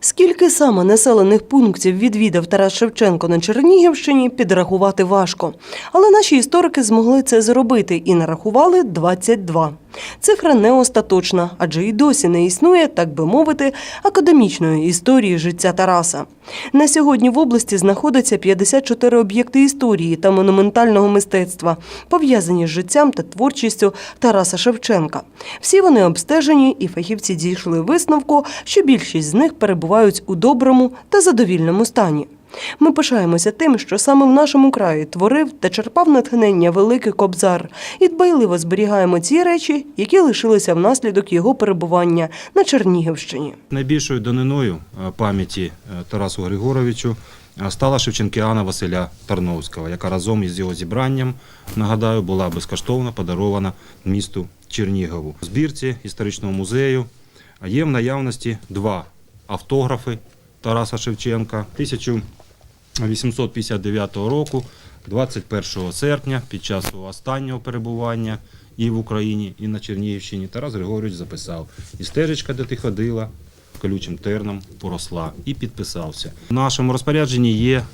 Скільки саме населених пунктів відвідав Тарас Шевченко на Чернігівщині, підрахувати важко. Але наші історики змогли це зробити і нарахували 22. Цифра не остаточна, адже і досі не існує, так би мовити, академічної історії життя Тараса. На сьогодні в області знаходиться 54 об'єкти історії та монументального мистецтва, пов'язані з життям та творчістю Тараса Шевченка. Всі вони обстежені, і фахівці дійшли висновку, що більшість з них перебувають у доброму та задовільному стані. Ми пишаємося тим, що саме в нашому краї творив та черпав натхнення великий кобзар, і дбайливо зберігаємо ті речі, які лишилися внаслідок його перебування на Чернігівщині. Найбільшою даниною е, пам'яті е, Тарасу Григоровичу е, стала Шевченкіана Василя Тарновського, яка разом із його зібранням, нагадаю, була безкоштовно подарована місту Чернігову. У збірці історичного музею є в наявності два автографи Тараса Шевченка 1859 року, 21 серпня, під час свого останнього перебування і в Україні, і на Чернігівщині, Тарас Григорович записав і стежечка, де ти ходила, колючим терном поросла і підписався. В нашому розпорядженні є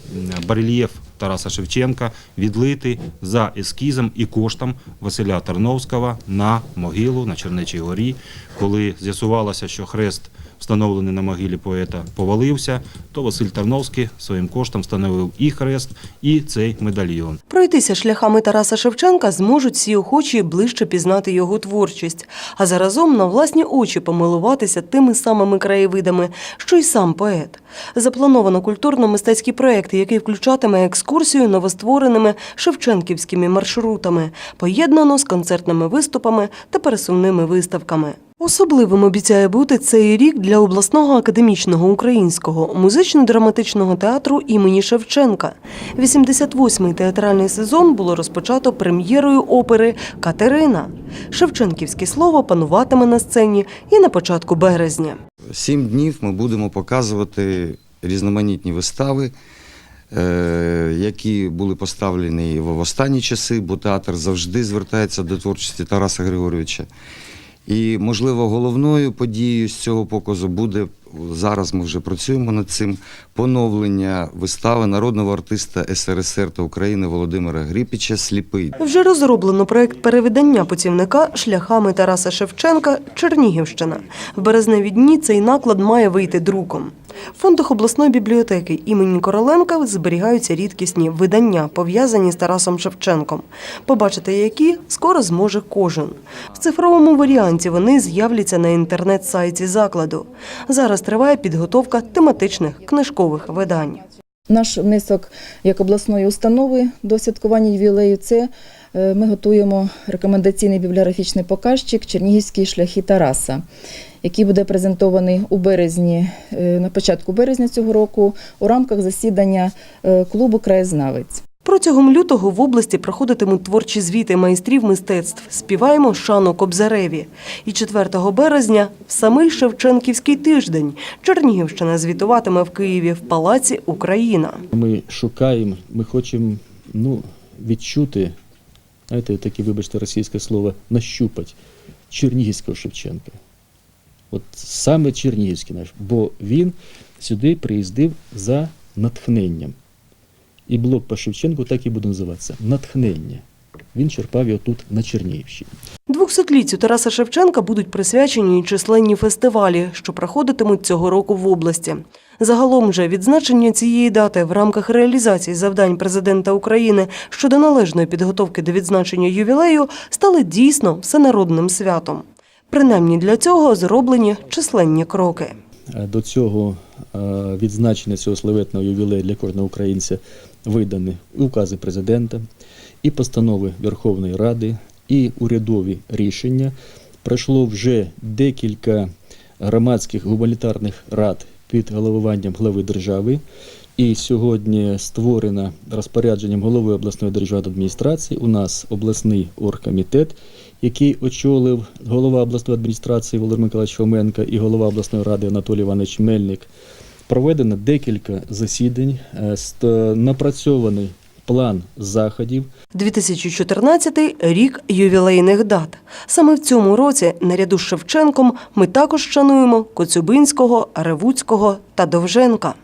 барельєф Тараса Шевченка, відлитий за ескізом і коштом Василя Тарновського на могилу на Чернечій горі. Коли з'ясувалося, що хрест встановлений на могилі поета повалився, то Василь Тарновський своїм коштом встановив і хрест, і цей медальйон. Пройтися шляхами Тараса Шевченка зможуть всі охочі ближче пізнати його творчість, а заразом на власні очі помилуватися тими самими краєвидами, що й сам поет. Заплановано культурно-мистецький проєкт, який включатиме екскурсію новоствореними шевченківськими маршрутами, поєднано з концертними виступами та пересувними виставками. Особливим обіцяє бути цей рік для обласного академічного українського музично-драматичного театру імені Шевченка. 88-й театральний сезон було розпочато прем'єрою опери Катерина. Шевченківське слово пануватиме на сцені і на початку березня. Сім днів ми будемо показувати різноманітні вистави, е, які були поставлені в останні часи, бо театр завжди звертається до творчості Тараса Григоровича. І, можливо, головною подією з цього показу буде зараз. Ми вже працюємо над цим поновлення вистави народного артиста СРСР та України Володимира Гріпіча Сліпий. Вже розроблено проект переведення путівника шляхами Тараса Шевченка Чернігівщина. В березневі дні цей наклад має вийти друком. В фондах обласної бібліотеки імені Короленка зберігаються рідкісні видання, пов'язані з Тарасом Шевченком. Побачити які скоро зможе кожен. В цифровому варіанті вони з'являться на інтернет-сайті закладу. Зараз триває підготовка тематичних книжкових видань. Наш внесок як обласної установи до святкування ювілею це е, ми готуємо рекомендаційний бібліографічний показчик Чернігівські шляхи Тараса, який буде презентований у березні, е, на початку березня цього року у рамках засідання е, клубу Краєзнавець. Протягом лютого в області проходитимуть творчі звіти майстрів мистецтв. Співаємо шану Кобзареві. І 4 березня в самий Шевченківський тиждень Чернігівщина звітуватиме в Києві в Палаці Україна. Ми шукаємо, ми хочемо ну, відчути, знаєте, таке, вибачте, російське слово, нащупати Чернігівського Шевченка. От саме Чернігівський наш, бо він сюди приїздив за натхненням. І блок по Шевченку так і буде називатися натхнення. Він черпав його тут на Чернігівщині. Двохсотліттю Тараса Шевченка будуть присвячені і численні фестивалі, що проходитимуть цього року в області. Загалом же відзначення цієї дати в рамках реалізації завдань президента України щодо належної підготовки до відзначення ювілею стали дійсно всенародним святом. Принаймні для цього зроблені численні кроки. До цього відзначення цього славетного ювілею для кожного українця видані укази президента, і постанови Верховної Ради, і урядові рішення. Пройшло вже декілька громадських гуманітарних рад під головуванням глави держави. І сьогодні створено розпорядженням голови обласної державної адміністрації. У нас обласний оргкомітет, який очолив голова обласної адміністрації Володимир Миколаївич Хоменко і голова обласної ради Анатолій Іванович Мельник. Проведено декілька засідань, е, напрацьований план заходів 2014 – рік ювілейних дат. Саме в цьому році, наряду з Шевченком, ми також шануємо Коцюбинського, Ревуцького та Довженка.